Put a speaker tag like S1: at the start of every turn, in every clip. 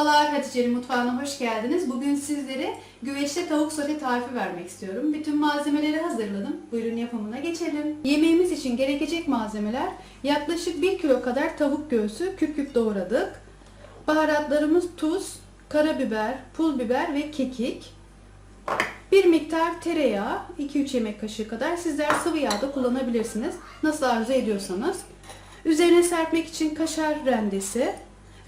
S1: Merhabalar Hatice'nin mutfağına hoş geldiniz. Bugün sizlere güveçte tavuk sote tarifi vermek istiyorum. Bütün malzemeleri hazırladım. Buyurun yapımına geçelim. Yemeğimiz için gerekecek malzemeler yaklaşık 1 kilo kadar tavuk göğsü küp küp doğradık. Baharatlarımız tuz, karabiber, pul biber ve kekik. Bir miktar tereyağı, 2-3 yemek kaşığı kadar. Sizler sıvı yağ da kullanabilirsiniz. Nasıl arzu ediyorsanız. Üzerine serpmek için kaşar rendesi,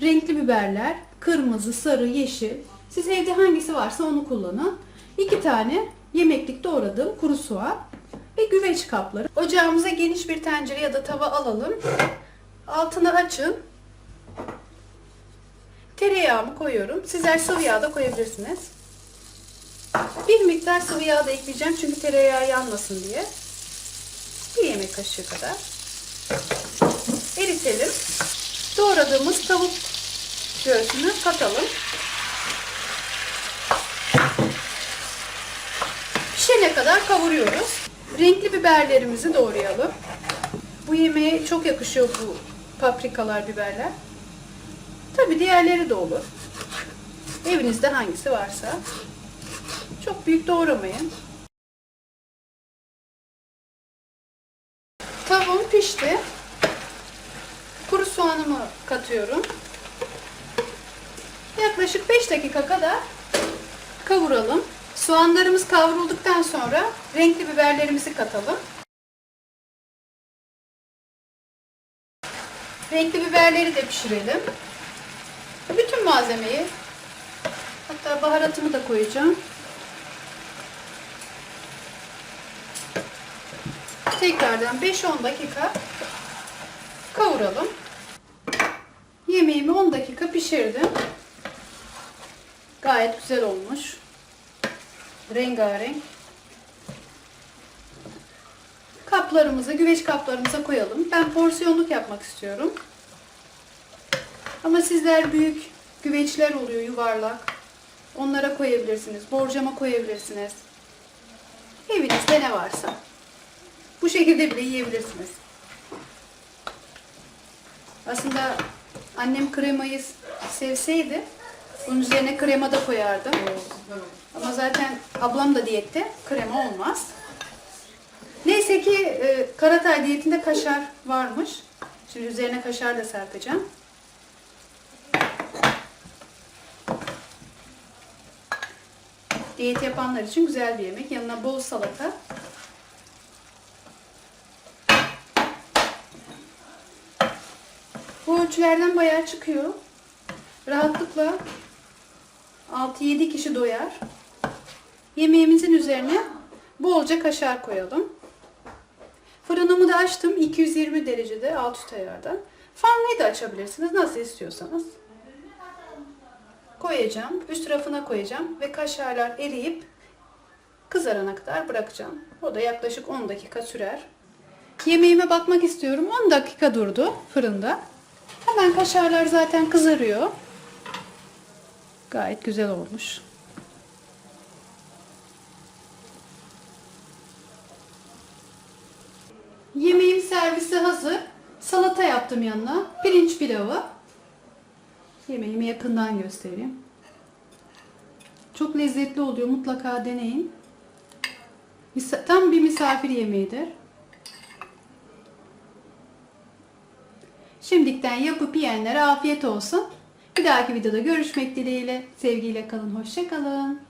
S1: renkli biberler, kırmızı, sarı, yeşil. Siz evde hangisi varsa onu kullanın. 2 tane yemeklik doğradığım kuru soğan ve güveç kapları. Ocağımıza geniş bir tencere ya da tava alalım. Altını açın. Tereyağımı koyuyorum. Sizler sıvı yağ da koyabilirsiniz. Bir miktar sıvı yağ da ekleyeceğim çünkü tereyağı yanmasın diye. Bir yemek kaşığı kadar. Eritelim. Doğradığımız tavuk göğsünü katalım. Pişene kadar kavuruyoruz. Renkli biberlerimizi doğrayalım. Bu yemeğe çok yakışıyor bu paprikalar, biberler. Tabi diğerleri de olur. Evinizde hangisi varsa. Çok büyük doğramayın. Tavuğum pişti. Kuru soğanımı katıyorum. Yaklaşık 5 dakika kadar kavuralım. Soğanlarımız kavrulduktan sonra renkli biberlerimizi katalım. Renkli biberleri de pişirelim. Bütün malzemeyi hatta baharatımı da koyacağım. Tekrardan 5-10 dakika kavuralım. Yemeğimi 10 dakika pişirdim. Gayet güzel olmuş. Rengarenk. Kaplarımızı, güveç kaplarımıza koyalım. Ben porsiyonluk yapmak istiyorum. Ama sizler büyük güveçler oluyor yuvarlak. Onlara koyabilirsiniz. Borcama koyabilirsiniz. Evinizde ne varsa. Bu şekilde bile yiyebilirsiniz. Aslında annem kremayı sevseydi bunun üzerine krema da koyardım. Ama zaten ablam da diyette krema olmaz. Neyse ki e, Karatay diyetinde kaşar varmış. Şimdi üzerine kaşar da serpeceğim. Diyet yapanlar için güzel bir yemek. Yanına bol salata. Bu ölçülerden bayağı çıkıyor. Rahatlıkla 6-7 kişi doyar. Yemeğimizin üzerine bolca kaşar koyalım. Fırınımı da açtım 220 derecede alt üst ayarda. Fanlıyı da açabilirsiniz nasıl istiyorsanız. Koyacağım, üst tarafına koyacağım ve kaşarlar eriyip kızarana kadar bırakacağım. O da yaklaşık 10 dakika sürer. Yemeğime bakmak istiyorum. 10 dakika durdu fırında. Hemen kaşarlar zaten kızarıyor. Gayet güzel olmuş. Yemeğim servisi hazır. Salata yaptım yanına. Pirinç pilavı. Yemeğimi yakından göstereyim. Çok lezzetli oluyor. Mutlaka deneyin. Tam bir misafir yemeğidir. Şimdikten yapıp yiyenlere afiyet olsun. Bir dahaki videoda görüşmek dileğiyle. Sevgiyle kalın. Hoşça kalın.